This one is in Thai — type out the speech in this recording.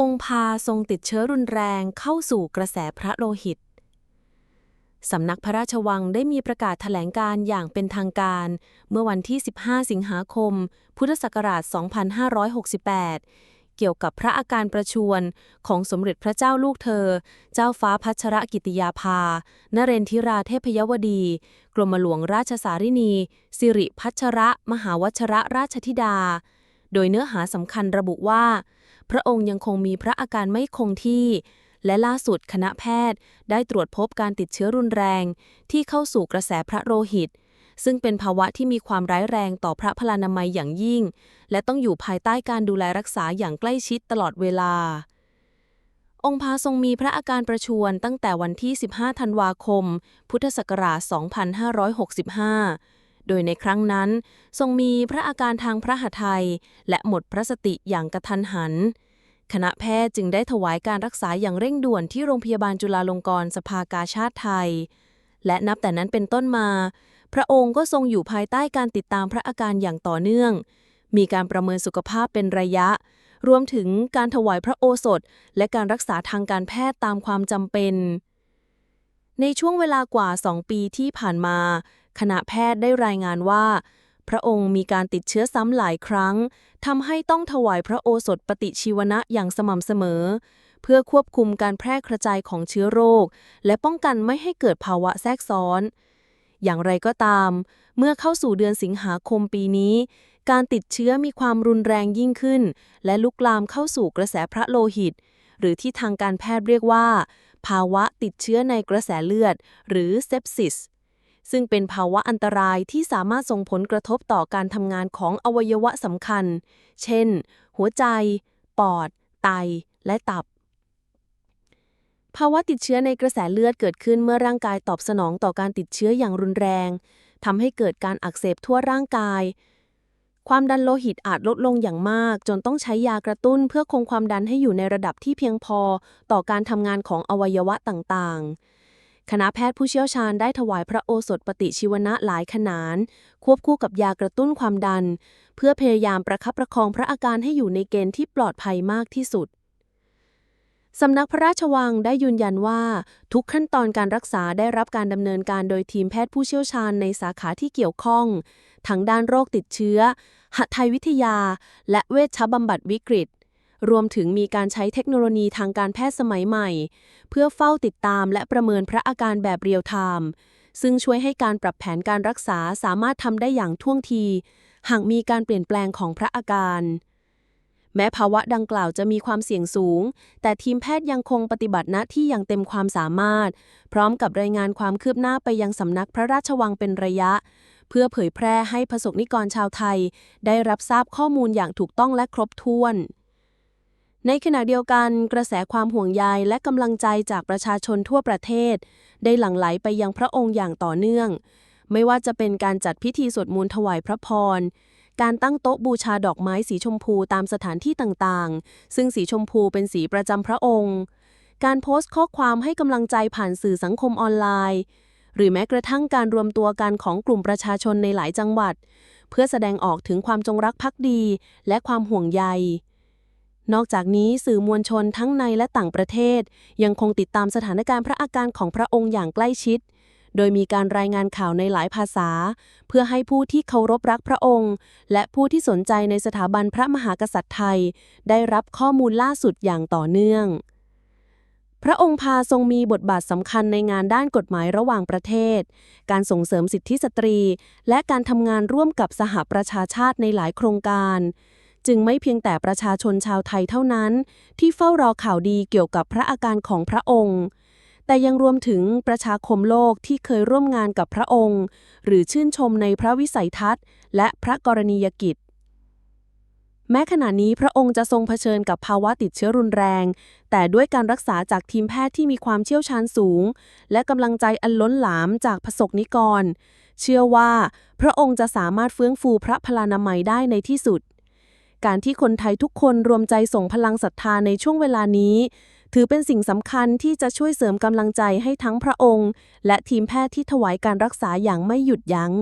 องค์พาทรงติดเชื้อรุนแรงเข้าสู่กระแสพระโลหิต สำนักพระราชวังได้มีประกาศแถลงการอย่างเป็นทางการ เมื่อวันที่ 15 สิงหาคม พุทธศักราช 2568 เกี่ยวกับพระอาการประชวรของสมเด็จพระเจ้าลูกเธอ เจ้าฟ้าพัชรกิติยาภา นเรนทิราเทพยวดี กรมหลวงราชสารินี สิริพัชระ มหาวชระราชธิดา โดยเนื้อหาสำคัญระบุว่า พระองค์ยังคงมีพระอาการไม่คงที่ และล่าสุดคณะแพทย์ได้ตรวจพบการติดเชื้อรุนแรง ที่เข้าสู่กระแสพระโลหิต ซึ่งเป็นภาวะที่มีความร้ายแรงต่อพระพลานามัยอย่างยิ่ง และต้องอยู่ภายใต้การดูแลรักษาอย่างใกล้ชิดตลอดเวลา องค์พาทรงมีพระอาการประชวรตั้งแต่วันที่ 15 ธันวาคม พุทธศักราช 2565 โดยในครั้งนั้น ทรงมีพระอาการทางพระหทัยและหมดพระสติอย่างกระทันหัน คณะแพทย์จึงได้ถวายการรักษาอย่างเร่งด่วนที่โรงพยาบาลจุฬาลงกรณ์สภากาชาติไทย และนับแต่นั้นเป็นต้นมา พระองค์ก็ทรงอยู่ภายใต้การติดตามพระอาการอย่างต่อเนื่อง มีการประเมินสุขภาพเป็นระยะ รวมถึงการถวายพระโอสถ และการรักษาทางการแพทย์ตามความจำเป็นในช่วงเวลากว่า 2 ปีที่ผ่านมา คณะแพทย์ได้รายงานว่า พระองค์มีการติดเชื้อซ้ำหลายครั้งทำให้ต้องถวายพระโอสถปฏิชีวนะอย่างสม่ำเสมอ เพื่อควบคุมการแพร่กระจายของเชื้อโรค และป้องกันไม่ให้เกิดภาวะแทรกซ้อน อย่างไรก็ตาม เมื่อเข้าสู่เดือนสิงหาคมปีนี้การติดเชื้อมีความรุนแรงยิ่งขึ้น และลุกลามเข้าสู่กระแสพระโลหิต หรือที่ทางการแพทย์เรียกว่า ภาวะติดเชื้อในกระแสเลือด หรือเซปซิส ซึ่งเป็นภาวะอันตรายที่สามารถส่งผลกระทบต่อการทำงานของอวัยวะสำคัญ เช่น หัวใจ ปอด ไต และตับ ภาวะติดเชื้อในกระแสเลือดเกิดขึ้นเมื่อร่างกายตอบสนองต่อการติดเชื้ออย่างรุนแรงทำให้เกิดการอักเสบทั่วร่างกาย ความดันโลหิตอาจลดลงอย่างมาก จนต้องใช้ยากระตุ้นเพื่อคงความดันให้อยู่ในระดับที่เพียงพอต่อการทำงานของอวัยวะต่างๆ คณะแพทย์ผู้เชี่ยวชาญได้ถวายพระโอสถปฏิชีวนะหลายขนาน ควบคู่กับยากระตุ้นความดัน เพื่อพยายามประคับประคองพระอาการให้อยู่ในเกณฑ์ที่ปลอดภัยมากที่สุด สำนักพระราชวังได้ยืนยันว่า ทุกขั้นตอนการรักษาได้รับการดำเนินการโดยทีมแพทย์ผู้เชี่ยวชาญในสาขาที่เกี่ยวข้องทั้งด้านโรคติดเชื้อหัตถยวิทยา และเวชบำบัดวิกฤต รวมถึงมีการใช้เทคโนโลยีทางการแพทย์สมัยใหม่ เพื่อเฝ้าติดตามและประเมินพระอาการแบบเรียลไทม์ซึ่งช่วยให้การปรับแผนการรักษาสามารถทำได้อย่างท่วงที หากมีการเปลี่ยนแปลงของพระอาการ แม้ภาวะดังกล่าวจะมีความเสี่ยงสูง แต่ทีมแพทย์ยังคงปฏิบัติหน้าที่อย่างเต็มความสามารถ พร้อมกับรายงานความคืบหน้าไปยังสำนักพระราชวังเป็นระยะ เพื่อเผยแพร่ให้ประสบนิกรชาวไทย ได้รับทราบข้อมูลอย่างถูกต้องและครบถ้วน ในขณะเดียวกันกระแสความห่วงใยและกำลังใจจากประชาชนทั่วประเทศ ได้หลั่งไหลไปยังพระองค์อย่างต่อเนื่อง ไม่ว่าจะเป็นการจัดพิธีสวดมนต์ถวายพระพร การตั้งโต๊ะบูชาดอกไม้สีชมพูตามสถานที่ต่างๆ ซึ่งสีชมพูเป็นสีประจำพระองค์ การโพสต์ข้อความให้กำลังใจผ่านสื่อสังคมออนไลน์ หรือแม้กระทั่งการรวมตัวกันของกลุ่มประชาชนในหลายจังหวัด เพื่อแสดงออกถึงความจงรักภักดี และความห่วงใย นอกจากนี้สื่อมวลชนทั้งในและต่างประเทศ ยังคงติดตามสถานการณ์พระอาการของพระองค์อย่างใกล้ชิด โดยมีการรายงานข่าวในหลายภาษา เพื่อให้ผู้ที่เคารพรักพระองค์ และผู้ที่สนใจในสถาบันพระมหากษัตริย์ไทย ได้รับข้อมูลล่าสุดอย่างต่อเนื่อง พระองค์พาทรงมีบทบาทสำคัญในงานด้านกฎหมายระหว่างประเทศ การส่งเสริมสิทธิสตรี และการทำงานร่วมกับสหประชาชาติในหลายโครงการ จึงไม่เพียงแต่ประชาชนชาวไทยเท่านั้น ที่เฝ้ารอข่าวดีเกี่ยวกับพระอาการของพระองค์ แต่ยังรวมถึงประชาคมโลกที่เคยร่วมงานกับพระองค์ หรือชื่นชมในพระวิสัยทัศน์ และพระกรณียกิจ แม้ขณะนี้พระองค์จะทรงเผชิญกับภาวะติดเชื้อรุนแรง แต่ด้วยการรักษาจากทีมแพทย์ที่มีความเชี่ยวชาญสูง และกำลังใจอันล้นหลามจากประสบนิกร เชื่อว่า พระองค์จะสามารถฟื้นฟูพระพลานามัยได้ในที่สุด การที่คนไทยทุกคนรวมใจส่งพลังศรัทธาในช่วงเวลานี้ ถือเป็นสิ่งสำคัญที่จะช่วยเสริมกำลังใจให้ทั้งพระองค์ และทีมแพทย์ที่ถวายการรักษาอย่างไม่หยุดยั้ง